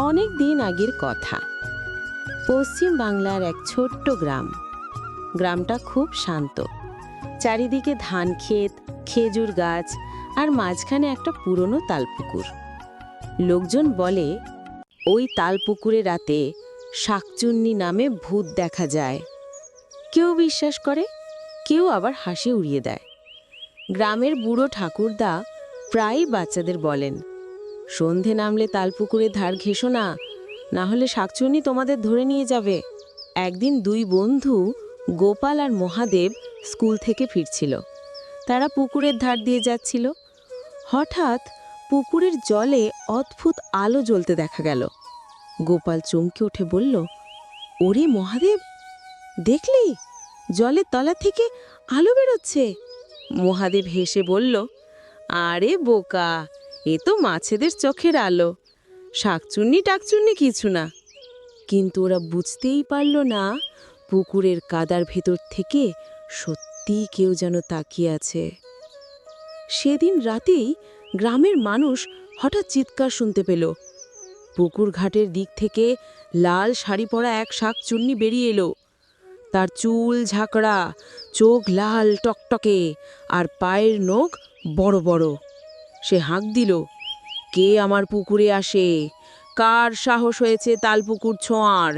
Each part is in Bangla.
অনেক দিন আগের কথা। পশ্চিম বাংলার এক ছোট্ট গ্রাম। গ্রামটা খুব শান্ত। চারিদিকে ধান ক্ষেত, খেজুর গাছ আর মাঝখানে একটা পুরনো তালপুকুর। লোকজন বলে, ওই তালপুকুরে রাতে শাকচুন্নি নামে ভূত দেখা যায়। কেউ বিশ্বাস করে, কেউ আবার হাসি উড়িয়ে দেয়। গ্রামের বুড়ো ঠাকুরদা প্রায়ই বাচ্চাদের বলেন সন্ধে নামলে তালপুকুরের ধার ঘেসো না না হলে শাকচুন্নি তোমাদের ধরে নিয়ে যাবে। একদিন দুই বন্ধু, গোপাল আর মহাদেব, স্কুল থেকে ফিরছিল। তারা পুকুরের ধার দিয়ে যাচ্ছিল। হঠাৎ পুকুরের জলে অদ্ভুত আলো জ্বলতে দেখা গেল। গোপাল চমকে উঠে বলল, ওরে মহাদেব, দেখলি? জলের তলা থেকে আলো বেরোচ্ছে। মহাদেব হেসে বলল, আরে বোকা এ তো মাছেদের চোখের আলো। শাকচুন্নি টাকচুন্নি কিছু না। কিন্তু ওরা বুঝতেই পারল না, পুকুরের কাদার ভেতর থেকে সত্যি কেউ যেন তাকিয়ে আছে। সেদিন রাতেই গ্রামের মানুষ হঠাৎ চিৎকার শুনতে পেল। পুকুর ঘাটের দিক থেকে লাল শাড়ি পরা এক শাকচুন্নি বেরিয়ে এলো। তার চুল ঝাঁকড়া, চোখ লাল টকটকে, আর পায়ের নখ বড় বড়। সে হাঁক দিল, কে আমার পুকুরে আসে? কার সাহস হয়েছে তালপুকুর ছোঁয়ার?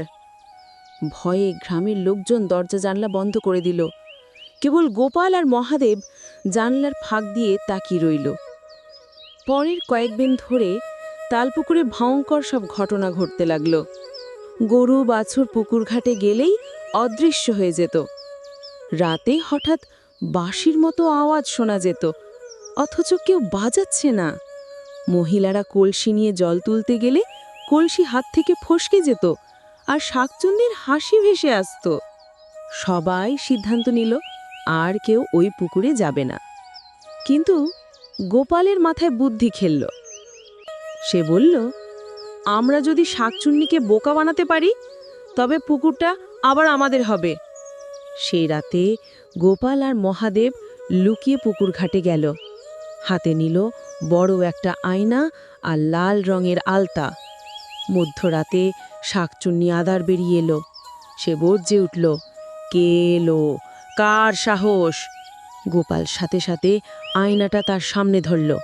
ভয়ে গ্রামের লোকজন দরজা জানলা বন্ধ করে দিল। কেবল গোপাল আর মহাদেব জানলার ফাঁক দিয়ে তাকিয়ে রইল। পরের কয়েকদিন ধরে তালপুকুরে ভয়ঙ্কর সব ঘটনা ঘটতে লাগল। গরু, বাছুর পুকুর ঘাটে গেলেই অদৃশ্য হয়ে যেত। রাতে হঠাৎ বাঁশির মতো আওয়াজ শোনা যেত। অথচ কেউ বাজাচ্ছে না। মহিলারা কলসি নিয়ে জল তুলতে গেলে কলসি হাত থেকে ফসকে যেত আর শাকচুন্নির হাসি ভেসে আসতো। সবাই সিদ্ধান্ত নিল, আর কেউ ওই পুকুরে যাবে না। কিন্তু গোপালের মাথায় বুদ্ধি খেলল। সে বলল, আমরা যদি শাকচুন্নিকে বোকা বানাতে পারি, তবে পুকুরটা আবার আমাদের হবে। সেই রাতে গোপাল আর মহাদেব লুকিয়ে পুকুর ঘাটে গেল। হাতে নিল বড় একটা আয়না আর লাল রঙের আলতা। মধ্যরাতে শাকচুন্নি আদার বেরিয়ে এলো। সে বর্জে উঠল, কে এলো? কার সাহস? গোপাল সাথে সাথে আয়নাটা তার সামনে ধরল।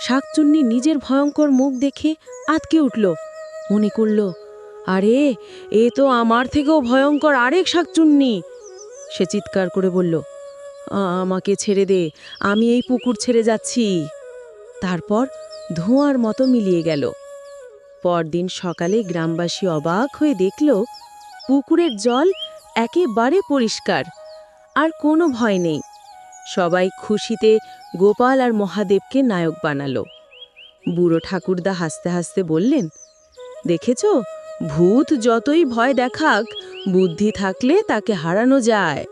শাকচুন্নি নিজের ভয়ঙ্কর মুখ দেখে আতকে উঠল, মনে করল, আরে, এ তো আমার থেকেও ভয়ঙ্কর আরেক শাকচুন্নি। সে চিৎকার করে বলল "আ- আমাকে ছেড়ে দে, আমি এই পুকুর ছেড়ে যাচ্ছি। তারপর ধোঁয়ার মতো মিলিয়ে গেল। পরদিন সকালে গ্রামবাসী অবাক হয়ে দেখল, পুকুরের জল একেবারে পরিষ্কার, আর কোনো ভয় নেই। সবাই খুশিতে গোপাল আর মহাদেবকে নায়ক বানালো। বুড়ো ঠাকুরদা হাসতে হাসতে বললেন, দেখেছ, ভূত যতই ভয় দেখাক, বুদ্ধি থাকলে তাকে হারানো যায়।